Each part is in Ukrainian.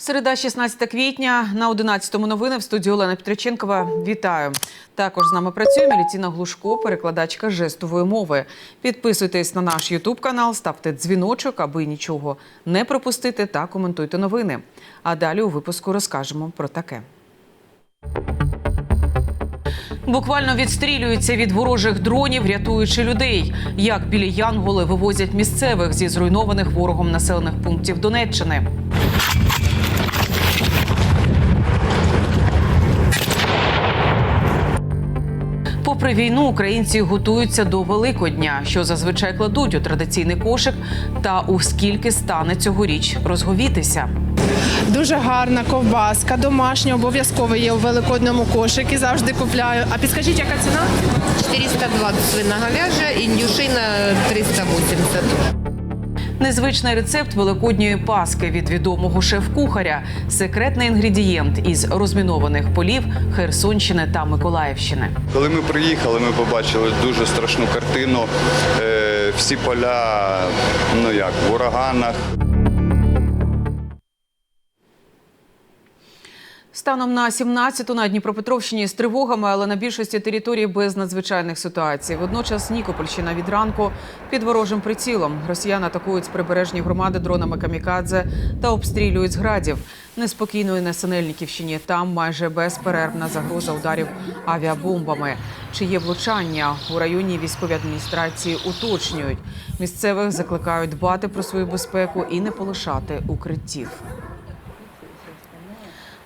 Середа, 16 квітня на 11-му новини в студії Олена Петриченкова. Вітаю. Також з нами працює Міліціна Глушко, перекладачка жестової мови. Підписуйтесь на наш Ютуб канал, ставте дзвіночок, аби нічого не пропустити, та коментуйте новини. А далі у випуску розкажемо про таке. Буквально відстрілюються від ворожих дронів, рятуючи людей. Як білі янголи вивозять місцевих зі зруйнованих ворогом населених пунктів Донеччини. Попри війну, українці готуються до Великодня, що зазвичай кладуть у традиційний кошик. Та у скільки стане цьогоріч розговітися. Дуже гарна ковбаска, домашня, обов'язково є у великодному кошикі. завжди купляю. А підскажіть, яка ціна? 420 свина говяжа, індюшина 380. Незвичний рецепт великодньої паски від відомого шеф-кухаря, секретний інгредієнт із розмінованих полів Херсонщини та Миколаївщини. Коли ми приїхали, ми побачили дуже страшну картину. Е, всі поля, ну як, в ураганах. Станом на 17-ту на Дніпропетровщині з тривогами, але на більшості територій без надзвичайних ситуацій. Водночас Нікопольщина від ранку під ворожим прицілом. Росіяни атакують з прибережні громади дронами камікадзе та обстрілюють з градів. Неспокійно і на Синельниківщині. Там майже безперервна загроза ударів авіабомбами. Чи є влучання у районі військовій адміністрації уточнюють. Місцевих закликають дбати про свою безпеку і не полишати укриттів.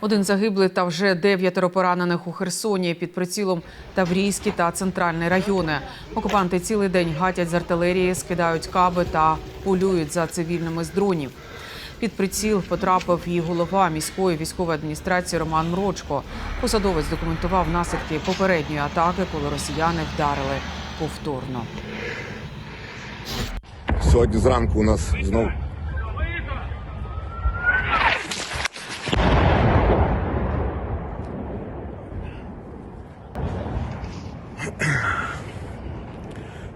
Один загиблий та вже дев'ятеро поранених у Херсоні під прицілом Таврійський та центральний райони. Окупанти цілий день гатять з артилерії, скидають каби та полюють за цивільними з дронів. Під приціл потрапив і голова міської військової адміністрації Роман Мрочко. Посадовець документував наслідки попередньої атаки, коли росіяни вдарили повторно. Сьогодні зранку у нас знов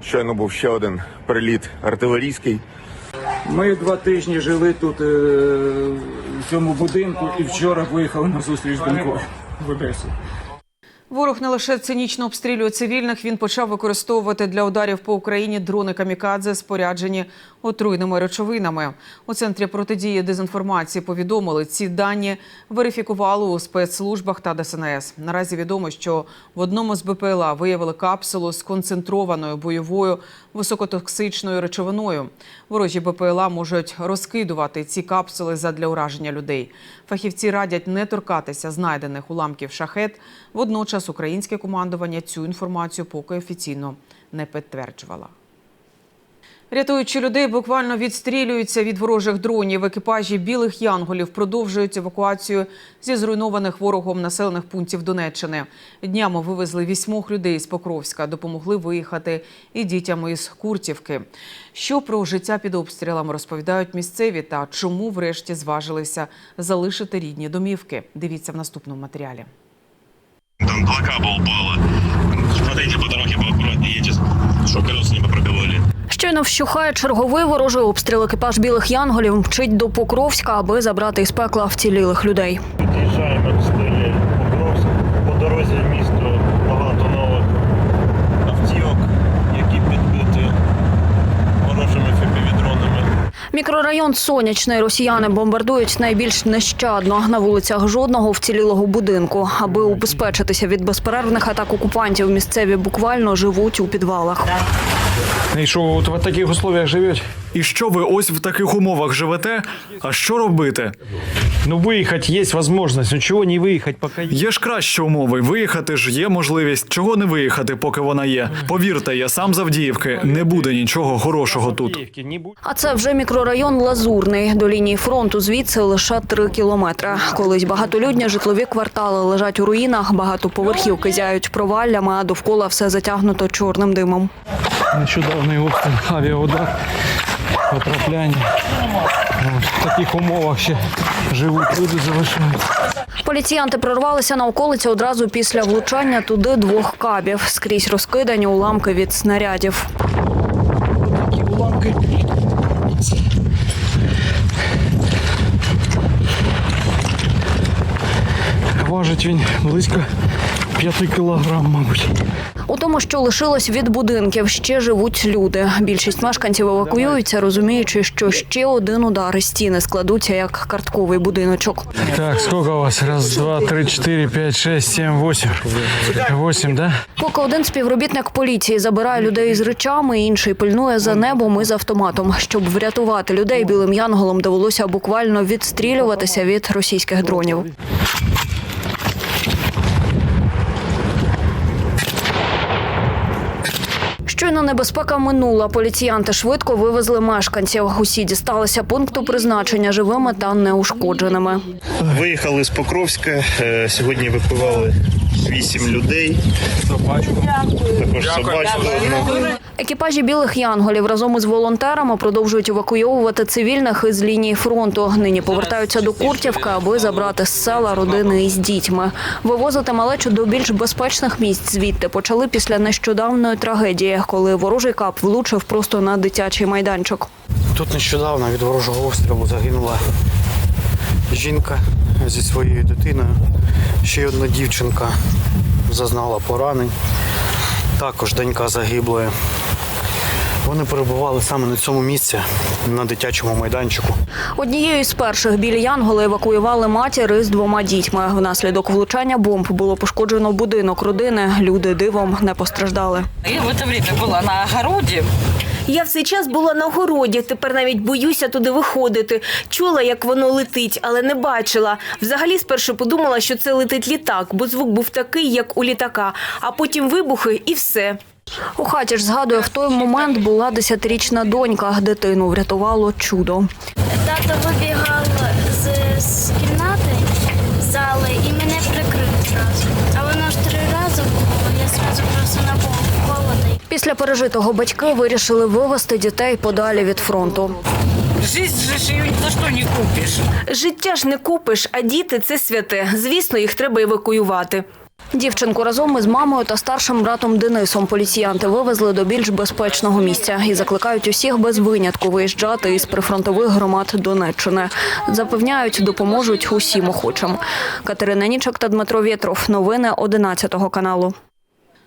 щойно був ще один приліт артилерійський. Ми два тижні жили тут е, в цьому будинку і вчора виїхали на зустріч з донькою в Одесу. Ворог не лише цинічно обстрілює цивільних, він почав використовувати для ударів по Україні дрони камікадзе, споряджені отруйними речовинами. У центрі протидії дезінформації повідомили, ці дані верифікували у спецслужбах та ДСНС. Наразі відомо, що в одному з БПЛА виявили капсулу з концентрованою бойовою високотоксичною речовиною. Ворожі БПЛА можуть розкидувати ці капсули задля ураження людей. Фахівці радять не торкатися знайдених уламків шахет. Водночас українське командування цю інформацію поки офіційно не підтверджувало. Рятуючи людей, буквально відстрілюються від ворожих дронів. Екіпажі білих янголів продовжують евакуацію зі зруйнованих ворогом населених пунктів Донеччини. Днями вивезли вісьмох людей з Покровська, допомогли виїхати і дітям із Куртівки. Що про життя під обстрілами розповідають місцеві та чому врешті зважилися залишити рідні домівки? Дивіться в наступному матеріалі. Там два каба упало. Смотрите по дороге поаккуратнее чтобы колеса не попробивали. Щойно вщухає черговий ворожий обстріл. Екіпаж білих янголів мчить до Покровська, аби забрати із пекла вцілілих людей. Під'їжджаємо до стилі Покровськ. По дорозі в місто багато нових автівок, які підбиті ворожими фіпівідронами. Мікрорайон Сонячний росіяни бомбардують найбільш нещадно. На вулицях жодного вцілілого будинку. Аби убезпечитися від безперервних атак окупантів, місцеві буквально живуть у підвалах. І що, от в таких условиях живете? І що ви ось в таких умовах живете? А що робити? Ну, виїхати є можливість, ну чого не виїхати, поки є. Є ж кращі умови. Виїхати ж є можливість. Чого не виїхати, поки вона є? Повірте, я сам з Авдіївки. Не буде нічого хорошого тут. А це вже мікрорайон Лазурний. До лінії фронту звідси лише три кілометри. Колись багатолюдні житлові квартали лежать у руїнах, багатоповерхівки зяють проваллями, а довкола все затягнуто чорним димом. Нещодавний обстріл, авіаудар, потрапляння. В таких умовах ще живуть люди залишаються. Поліціянти прорвалися на околиці одразу після влучання туди двох кабів. Скрізь розкидані уламки від снарядів. Такі уламки. Важить він близько 5 кілограм, мабуть. У тому, що лишилось від будинків, ще живуть люди. Більшість мешканців евакуюються, розуміючи, що ще один удар і стіни складуться як картковий будиночок. Так, сколько у вас? Раз, два, три, четыре, пять, шесть, семь, восемь. Восемь, да? Поки один співробітник поліції забирає людей з речами, інший пильнує за небом і з автоматом. Щоб врятувати людей, білим янголом довелося буквально відстрілюватися від російських дронів. Щойно небезпека минула. Поліціянти швидко вивезли мешканців. Усі дісталися пункту призначення живими та неушкодженими. Виїхали з Покровська. е, Сьогодні випивали вісім людей. Також собачку. Екіпажі білих янголів разом із волонтерами продовжують евакуйовувати цивільних із лінії фронту. Нині повертаються до Куртівки, аби забрати з села родини із дітьми. Вивозити малечу до більш безпечних місць звідти почали після нещодавної трагедії, коли ворожий кап влучив просто на дитячий майданчик. Тут нещодавно від ворожого обстрілу загинула жінка зі своєю дитиною. Ще одна дівчинка зазнала поранень. Також донька загиблої. Вони перебували саме на цьому місці, на дитячому майданчику. Однією з перших білі янголи евакуювали матір із двома дітьми. Внаслідок влучання бомб було пошкоджено будинок родини. Люди дивом не постраждали. Я в це время була на огороді. Я в цей час була на городі, тепер навіть боюся туди виходити. Чула, як воно летить, але не бачила. Взагалі спершу подумала, що це летить літак, бо звук був такий, як у літака, а потім вибухи і все. У хаті ж згадує, в той момент була десятирічна донька. Дитину врятувало чудо. Тато вибігав з, з кімнати, Після пережитого батьки вирішили вивезти дітей подалі від фронту. Жизнь ж її за що не купиш. Життя ж не купиш, а діти це святе. Звісно, їх треба евакуювати. Дівчинку разом із мамою та старшим братом Денисом поліціянти вивезли до більш безпечного місця і закликають усіх без винятку виїжджати із прифронтових громад Донеччини. Запевняють, допоможуть усім охочим. Катерина Нічок та Дмитро Вєтров. Новини 11 каналу.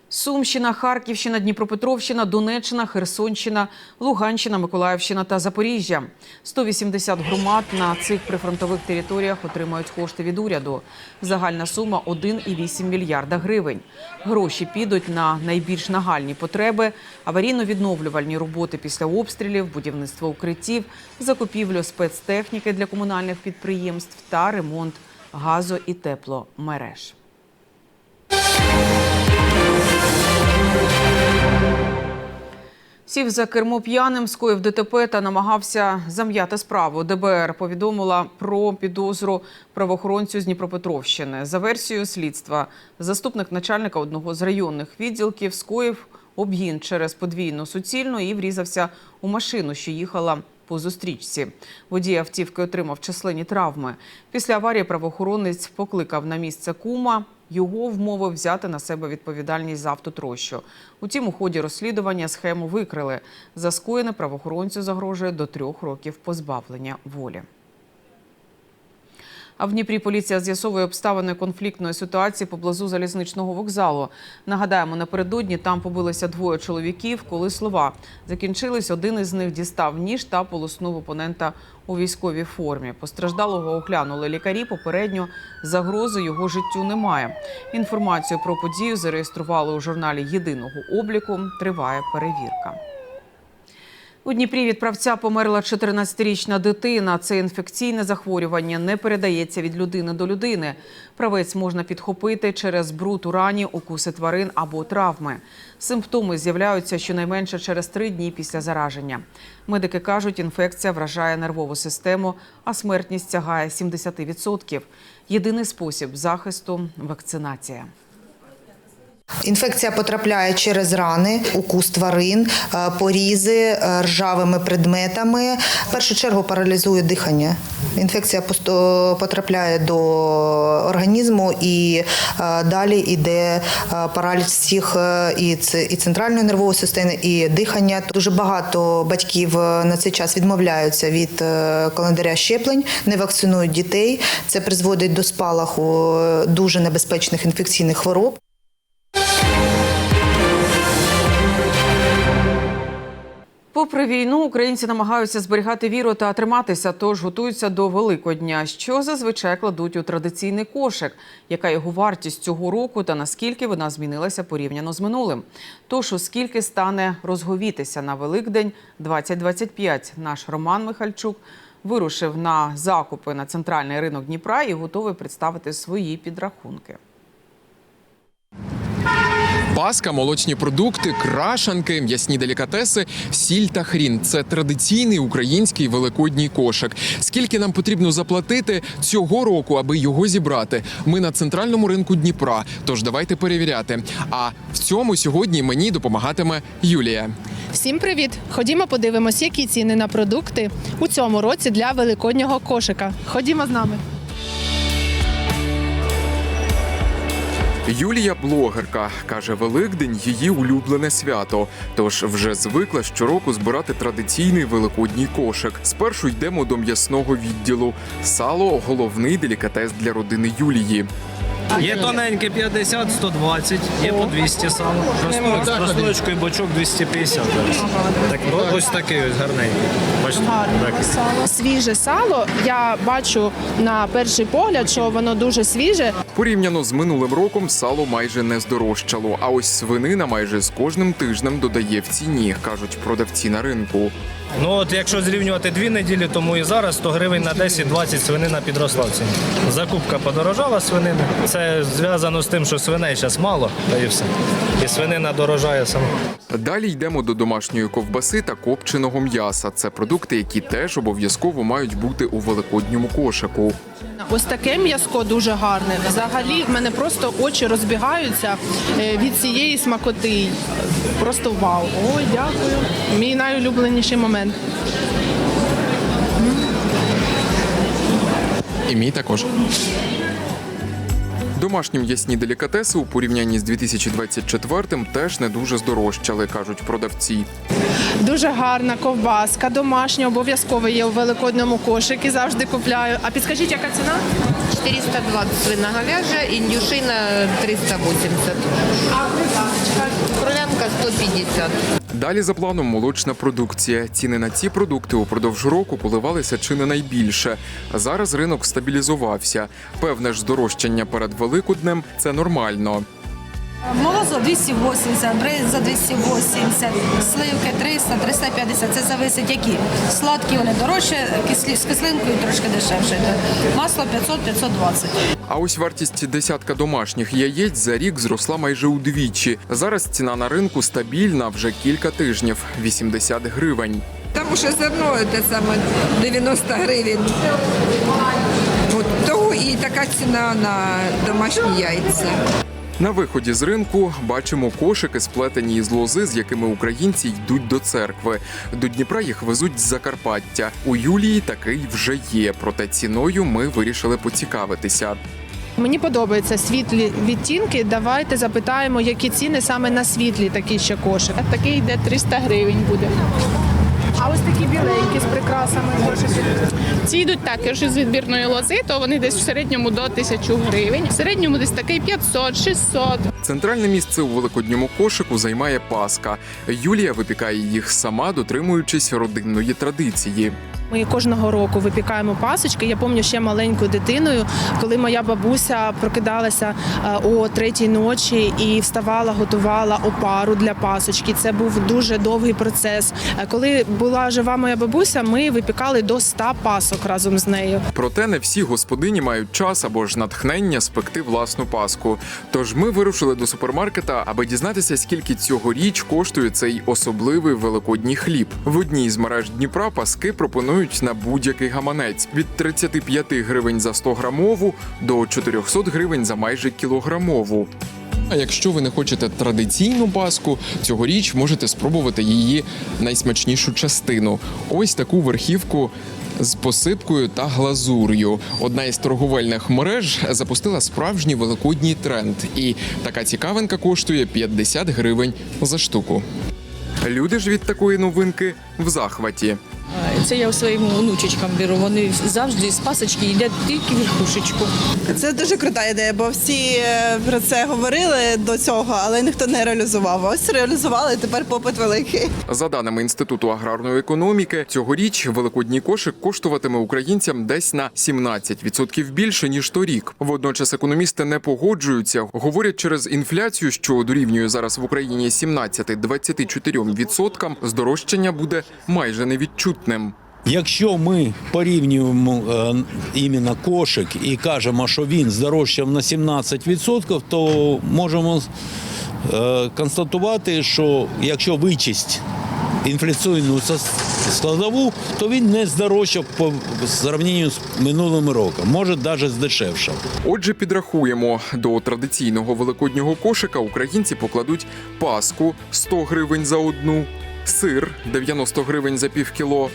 Сумщина, Харківщина, Дніпропетровщина, Донеччина, Херсонщина, Луганщина, Миколаївщина та Запоріжжя. 180 громад на цих прифронтових територіях отримають кошти від уряду. Загальна сума 1,8 мільярда гривень. Гроші підуть на найбільш нагальні потреби, аварійно-відновлювальні роботи після обстрілів, будівництво укриттів, закупівлю спецтехніки для комунальних підприємств та ремонт газо- і тепломереж. Сів за кермо п'яним, скоїв ДТП та намагався зам'яти справу. ДБР повідомила про підозру правоохоронцю з Дніпропетровщини. За версією слідства, заступник начальника одного з районних відділків скоїв обгін через подвійну суцільну і врізався у машину, що їхала по зустрічці. Водій автівки отримав численні травми. Після аварії правоохоронець покликав на місце кума. Його вмовив взяти на себе відповідальність за автотрощу. Утім, у ході розслідування схему викрили. За скоєне правоохоронцю загрожує до трьох років позбавлення волі. А в Дніпрі поліція з'ясовує обставини конфліктної ситуації поблизу залізничного вокзалу. Нагадаємо, напередодні там побилися двоє чоловіків. Коли слова закінчились, один із них дістав ніж та полоснув опонента у військовій формі. Постраждалого оглянули лікарі. Попередньо загрози його життю немає. Інформацію про подію зареєстрували у журналі єдиного обліку. Триває перевірка. У Дніпрі від правця померла 14-річна дитина. Це інфекційне захворювання не передається від людини до людини. Правець можна підхопити через бруд у рані, укуси тварин або травми. Симптоми з'являються щонайменше через три дні після зараження. Медики кажуть, інфекція вражає нервову систему, а смертність сягає 70%. Єдиний спосіб захисту вакцинація. Інфекція потрапляє через рани, укус тварин, е, порізи е, ржавими предметами. В першу чергу паралізує дихання. Інфекція потрапляє до організму і е, далі йде параліч всіх і центральної нервової системи, і дихання. Дуже багато батьків на цей час відмовляються від календаря щеплень, не вакцинують дітей. Це призводить до спалаху дуже небезпечних інфекційних хвороб. Попри війну, українці намагаються зберігати віру та триматися, тож готуються до Великодня, що зазвичай кладуть у традиційний кошик. Яка його вартість цього року та наскільки вона змінилася порівняно з минулим? Тож, оскільки стане розговітися на Великдень 2025, наш Роман Михальчук вирушив на закупи на центральний ринок Дніпра і готовий представити свої підрахунки. Паска, молочні продукти, крашанки, м'ясні делікатеси, сіль та хрін це традиційний український великодній кошик. Скільки нам потрібно заплатити цього року, аби його зібрати? Ми на центральному ринку Дніпра. Тож давайте перевіряти. А в цьому сьогодні мені допомагатиме Юлія. Всім привіт! Ходімо подивимось, які ціни на продукти у цьому році для великоднього кошика. Ходімо з нами. Юлія блогерка каже, Великдень її улюблене свято. Тож вже звикла щороку збирати традиційний великодній кошик. Спершу йдемо до м'ясного відділу. Сало головний делікатес для родини Юлії. Є тоненьке 50, 120, є по 200 сало. З прослоєчкою бочок 250 зараз. Так, о- ось такий ось гарненький. Бачите? Так. Сало. Свіже сало. Я бачу на перший погляд, що воно дуже свіже. Порівняно з минулим роком сало майже не здорожчало. А ось свинина майже з кожним тижнем додає в ціні, кажуть продавці на ринку. Ну от якщо зрівнювати дві неділі, тому і зараз 100 гривень на 10-20 свинина підросла в ціні. Закупка подорожала свинини. Це зв'язано з тим, що свиней зараз мало, та і все. І свинина дорожає сама. Далі йдемо до домашньої ковбаси та копченого м'яса. Це продукти, які теж обов'язково мають бути у великодньому кошику. Ось таке м'язко дуже гарне. Взагалі в мене просто очі розбігаються е, від цієї смакоти. Просто вау. Ой, дякую. Мій найулюбленіший момент. І мій також. Домашні м'ясні делікатеси у порівнянні з 2024-м теж не дуже здорожчали, кажуть продавці. Дуже гарна ковбаска, домашня, обов'язково є у великодному кошику, завжди купляю. А підскажіть, яка ціна? 420 свиноговяжья, индюшина 380. Кролянка 150. Далі за планом молочна продукція. Ціни на ці продукти упродовж року коливалися чи не найбільше. Зараз ринок стабілізувався. Певне ж здорожчання перед Великоднем це нормально. Молозо 280, бринза 280, сливки 300, 350. Це зависить які. Сладкі вони дорожче, кислі, з кислинкою трошки дешевше. Масло 500, 520. А ось вартість десятка домашніх яєць за рік зросла майже удвічі. Зараз ціна на ринку стабільна вже кілька тижнів 80 гривень. Тому що зерно це саме 90 гривень. От того і така ціна на домашні яйця. На виході з ринку бачимо кошики, сплетені із лози, з якими українці йдуть до церкви. До Дніпра їх везуть з Закарпаття. У Юлії такий вже є. Проте ціною ми вирішили поцікавитися. Мені подобаються світлі відтінки. Давайте запитаємо, які ціни саме на світлі такі ще кошик. Такий йде 300 гривень буде. А ось такі біленькі з прикрасами кошики. Ці йдуть також із відбірної лози, то вони десь в середньому до 1000 гривень. В середньому десь такий 500-600. Центральне місце у великодньому кошику займає Паска. Юлія випікає їх сама, дотримуючись родинної традиції. Ми кожного року випікаємо пасочки. Я пам'ятаю ще маленькою дитиною, коли моя бабуся прокидалася е, о третій ночі і вставала, готувала опару для пасочки. Це був дуже довгий процес. Е, Коли була жива моя бабуся, ми випікали до 100 пасок разом з нею. Проте не всі господині мають час або ж натхнення спекти власну паску. Тож ми вирушили до супермаркета, аби дізнатися, скільки цьогоріч коштує цей особливий великодній хліб. В одній з мереж Дніпра паски пропонують на будь-який гаманець від 35 гривень за 100 грамову до 400 гривень за майже кілограмову. А якщо ви не хочете традиційну паску, цьогоріч можете спробувати її найсмачнішу частину. Ось таку верхівку. З посипкою та глазур'ю одна із торговельних мереж запустила справжній великодній тренд, і така цікавинка коштує 50 гривень за штуку. Люди ж від такої новинки в захваті. Це я своїм внучечкам беру. Вони завжди з пасочки їдять тільки верхушечку. Це дуже крута ідея, бо всі е, про це говорили до цього, але ніхто не реалізував. Ось реалізували, тепер попит великий. За даними інституту аграрної економіки, цьогоріч великодній кошик коштуватиме українцям десь на 17% більше ніж торік. Водночас економісти не погоджуються. Говорять, через інфляцію, що дорівнює зараз в Україні 17-24%, здорожчання буде майже невідчутним. Якщо ми порівнюємо е, іменно кошик і кажемо, що він здорожчав на 17%, то можемо е, констатувати, що якщо вичесть інфляційну складову, то він не здорожчав по зрівнянню з минулим роком, може навіть здешевшав. Отже, підрахуємо до традиційного великоднього кошика українці покладуть паску 100 гривень за одну, сир 90 гривень за півкіло,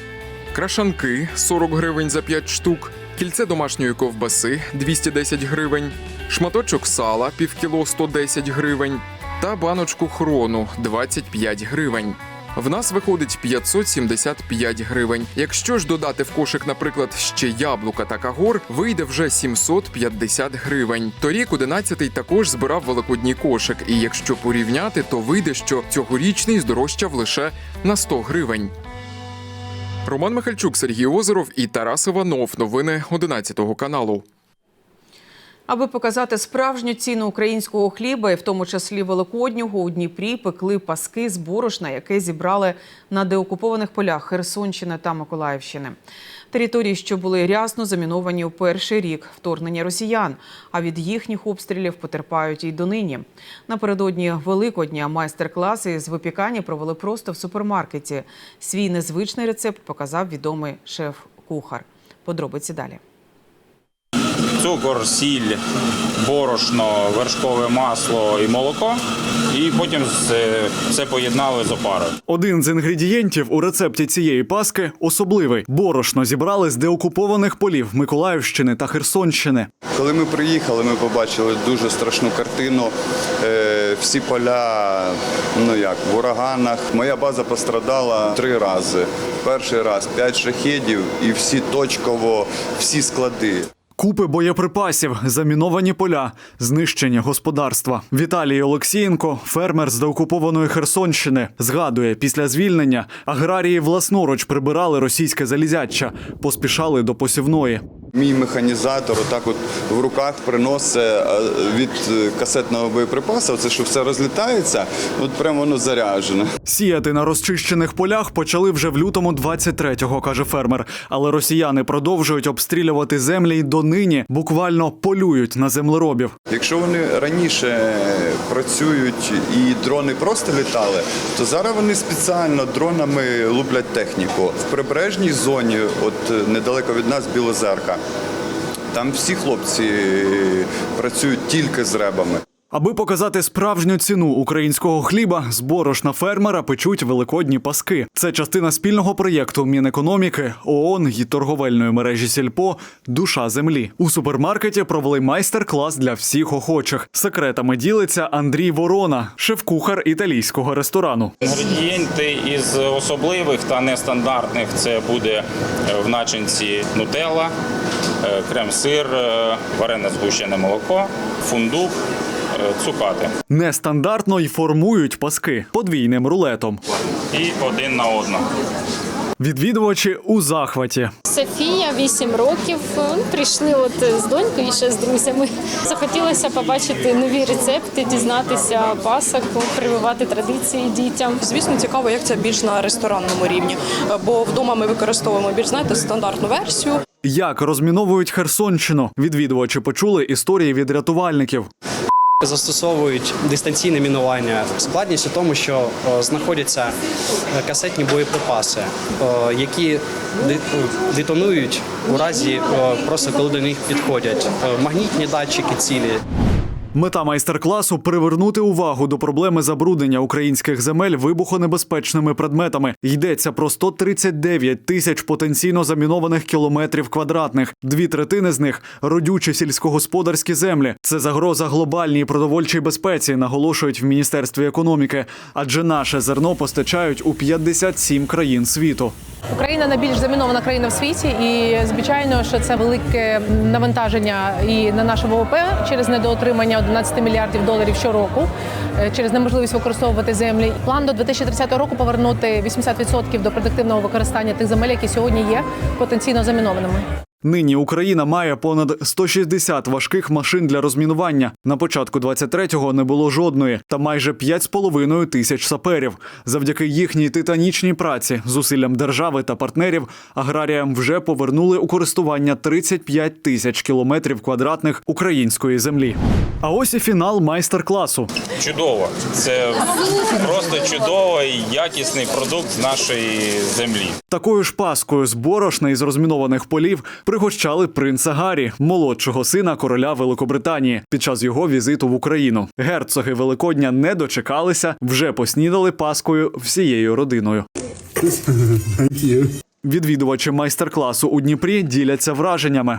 крашанки 40 гривень за 5 штук, кільце домашньої ковбаси 210 гривень, шматочок сала півкіло 110 гривень. Та баночку хрону 25 гривень. В нас виходить 575 гривень. Якщо ж додати в кошик, наприклад, ще яблука та кагор, вийде вже 750 гривень. Торік 11-й також збирав великодній кошик, і якщо порівняти, то вийде, що цьогорічний здорожчав лише на 100 гривень. Роман Михальчук, Сергій Озеров і Тарас Іванов. Новини 11 каналу. Аби показати справжню ціну українського хліба, і в тому числі великоднього, у Дніпрі пекли паски з борошна, яке зібрали на деокупованих полях Херсонщини та Миколаївщини. Території, що були рясно заміновані у перший рік вторгнення росіян, а від їхніх обстрілів потерпають і донині. Напередодні Великодня майстер-класи з випікання провели просто в супермаркеті. Свій незвичний рецепт показав відомий шеф-кухар. Подробиці далі. Цукор, сіль, борошно, вершкове масло і молоко. І потім все поєднали з опарою. Один з інгредієнтів у рецепті цієї паски особливий. Борошно зібрали з деокупованих полів Миколаївщини та Херсонщини. Коли ми приїхали, ми побачили дуже страшну картину. Е, Всі поля, ну як, в ураганах. Моя база пострадала три рази. Перший раз п'ять шахедів і всі точково, всі склади. Купи боєприпасів, заміновані поля, знищені господарства. Віталій Олексієнко, фермер з деокупованої Херсонщини, згадує, після звільнення аграрії власноруч прибирали російське залізяча, поспішали до посівної. Мій механізатор отак от в руках приносить е, від касетного боєприпасу, це що все розлітається, от прямо воно заряджене. Сіяти на розчищених полях почали вже в лютому 23-го, каже фермер. Але росіяни продовжують обстрілювати землі й донині буквально полюють на землеробів. Якщо вони раніше працюють і дрони просто літали, то зараз вони спеціально дронами луплять техніку. В прибережній зоні, от недалеко від нас, Білозерка, там всі хлопці працюють тільки з ребами. Аби показати справжню ціну українського хліба, з борошна фермера печуть великодні паски. Це частина спільного проєкту Мінекономіки, ООН і торговельної мережі Сільпо Душа землі. У супермаркеті провели майстер-клас для всіх охочих. Секретами ділиться Андрій Ворона, шеф-кухар італійського ресторану. Інгредієнти із особливих та нестандартних це буде е, в начинці нутелла, е, крем-сир, е, варене згущене молоко, фундук, цукати. Нестандартно й формують паски подвійним рулетом. І один на одну. Відвідувачі у захваті. Софія 8 років. Прийшли от з донькою і ще з друзями. Захотілося побачити нові рецепти, дізнатися пасок, прививати традиції дітям. Звісно, цікаво, як це більш на ресторанному рівні, бо вдома ми використовуємо більш знаєте стандартну версію. Як розміновують Херсонщину? Відвідувачі почули історії від рятувальників. Застосовують дистанційне мінування. Складність у тому, що е, знаходяться е, касетні боєприпаси, е, які де- детонують у разі просто коли до них підходять. Магнітні датчики цілі. Мета майстер-класу привернути увагу до проблеми забруднення українських земель вибухонебезпечними предметами. Йдеться про 139 тисяч потенційно замінованих кілометрів квадратних. Дві третини з них родючі сільськогосподарські землі. Це загроза глобальній продовольчій безпеці, наголошують в міністерстві економіки. Адже наше зерно постачають у 57 країн світу. Україна найбільш замінована країна в світі, і звичайно, що це велике навантаження і на наше ВВП через недоотримання 11 мільярдів доларів щороку, е, через неможливість використовувати землі. План до 2030 року повернути 80% до продуктивного використання тих земель, які сьогодні є потенційно замінованими. Нині Україна має понад 160 важких машин для розмінування. На початку 23-го не було жодної, та майже 5,5 тисяч саперів. Завдяки їхній титанічній праці, зусиллям держави та партнерів, аграріям вже повернули у користування 35 тисяч кілометрів квадратних української землі. А ось і фінал майстер-класу. Чудово. Це просто чудово і якісний продукт з нашої землі. Такою ж паскою з борошна із розмінованих полів пригощали принца Гаррі, молодшого сина короля Великобританії, під час його візиту в Україну. Герцоги Великодня не дочекалися, вже поснідали паскою всією родиною. Відвідувачі майстер-класу у Дніпрі діляться враженнями.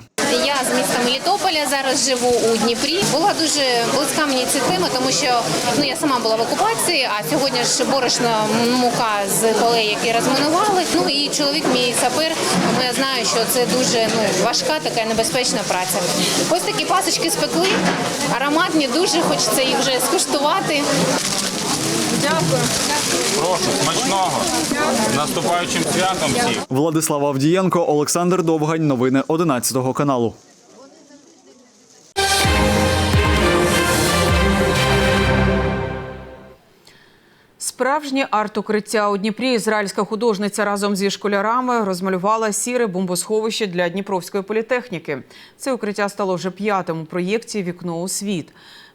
З міста Мелітополя зараз живу у Дніпрі. Була дуже близька мені ця тема, тому що ну я сама була в окупації, а сьогодні ж борошна мука з полей, які розминували. Ну і чоловік мій сапер. Тому я знаю, що це дуже ну важка, така небезпечна праця. Ось такі пасочки спекли, ароматні, дуже хочеться їх вже скуштувати. Дякую. Прошу, смачного. Наступаючим святом всіх. Владислав Авдієнко, Олександр Довгань. Новини 11 каналу. Справжнє арт-укриття у Дніпрі ізраїльська художниця разом зі школярами розмалювала сіре бомбосховище для Дніпровської політехніки. Це укриття стало вже п'ятим у проєкті Вікно у світ.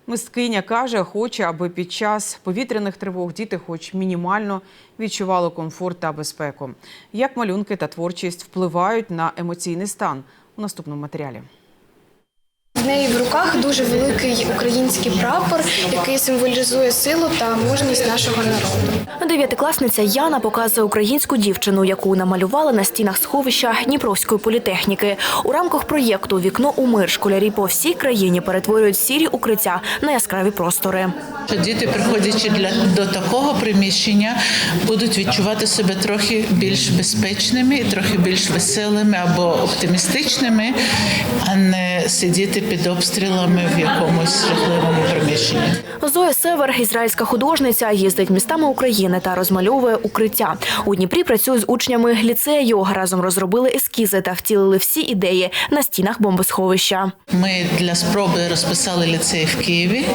Мисткиня каже, хоче, аби під час повітряних тривог діти, хоч мінімально, відчували комфорт та безпеку. Як малюнки та творчість впливають на емоційний стан у наступному матеріалі. В неї в руках дуже великий український прапор, який символізує силу та мужність нашого народу. Дев'ятикласниця Яна показує українську дівчину, яку намалювала на стінах сховища Дніпровської політехніки. У рамках проєкту Вікно у мир школярі по всій країні перетворюють сірі укриття на яскраві простори. Діти, приходячи для до такого приміщення, будуть відчувати себе трохи більш безпечними, трохи більш веселими або оптимістичними, а не сидіти під обстрілами в якомусь жахливому приміщенні. Зоя Север, ізраїльська художниця, їздить містами України та розмальовує укриття. У Дніпрі працює з учнями ліцею. Разом розробили ескізи та втілили всі ідеї на стінах бомбосховища. Ми для спроби розписали ліцей в Києві.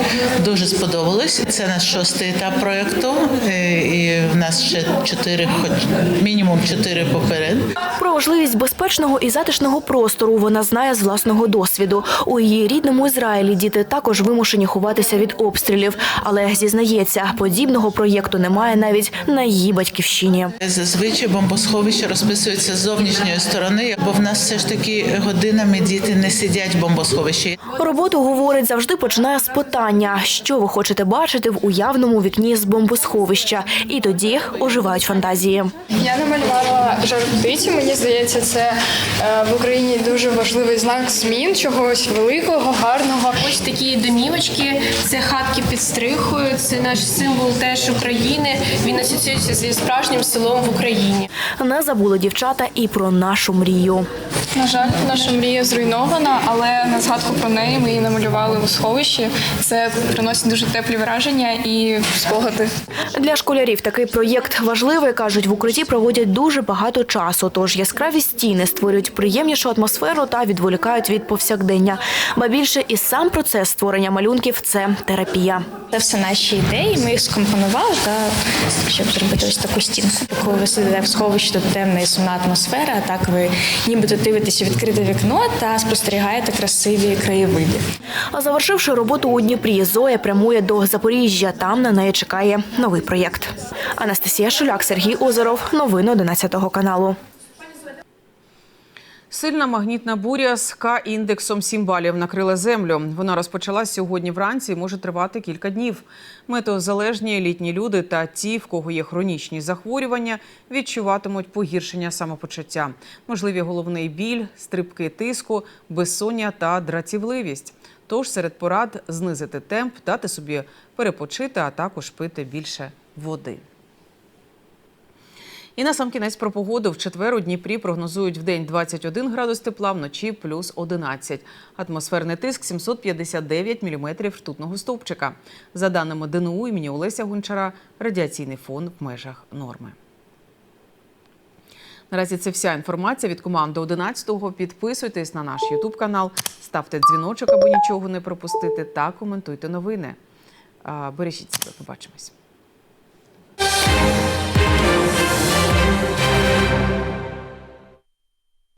Дуже сподобалось. Це наш шостий етап проєкту, е, і в нас ще чотири, хоч мінімум чотири поперед. Про важливість безпечного і затишного простору вона знає з власного досвіду. У її рідному Ізраїлі діти також вимушені ховатися від обстрілів, але зізнається, подібного проєкту немає навіть на її батьківщині. Зазвичай бомбосховище розписується з зовнішньої сторони, бо в нас все ж таки годинами діти не сидять в бомбосховищі. Роботу говорить завжди починає з питання, що ви хочете бачити в уявному вікні з бомбосховища, і тоді оживають фантазії. Я намалювала жар птиці. Мені здається, це е, в Україні дуже важливий знак змін чогось великого, гарного. Ось такі домівочки, це хатки під стрихою, це наш символ теж України. Він асоціюється зі справжнім селом в Україні. Не забули дівчата і про нашу мрію. На жаль, наша мрія зруйнована, але на згадку про неї ми її намалювали у сховищі. Це приносить дуже теплі враження і спогади. Для школярів такий проєкт важливий. кажуть, в укритті проводять дуже багато часу. Тож яскраві стіни створюють приємнішу атмосферу та відволікають від повсякдення. Ба більше і сам процес створення малюнків це терапія. Це все наші ідеї. Ми їх скомпонували та щоб зробити ось таку стінку. Коли ви сидите в сховищі, тут темна і сумна атмосфера. а Так ви нібито дивитеся відкрите вікно та спостерігаєте красиві краєвиди. А завершивши роботу у Дніпрі, Зоя прямує до Запоріжжя. Там на неї чекає новий проєкт. Анастасія Шуляк, Сергій Озеров. Новини 11 каналу. Сильна магнітна буря з К-індексом 7 балів накрила землю. Вона розпочалась сьогодні вранці і може тривати кілька днів. Метеозалежні літні люди та ті, в кого є хронічні захворювання, відчуватимуть погіршення самопочуття, можливі головний біль, стрибки тиску, безсоння та дратівливість. Тож серед порад знизити темп, дати собі перепочити, а також пити більше води. І на сам кінець про погоду в четвер у Дніпрі прогнозують в день 21 градус тепла, вночі плюс 11. Атмосферний тиск 759 міліметрів ртутного стовпчика. За даними ДНУ імені Олеся Гончара, радіаційний фон в межах норми. Наразі це вся інформація від команди 11-го. Підписуйтесь на наш Ютуб канал, ставте дзвіночок, аби нічого не пропустити, та коментуйте новини. Бережіть себе, побачимось.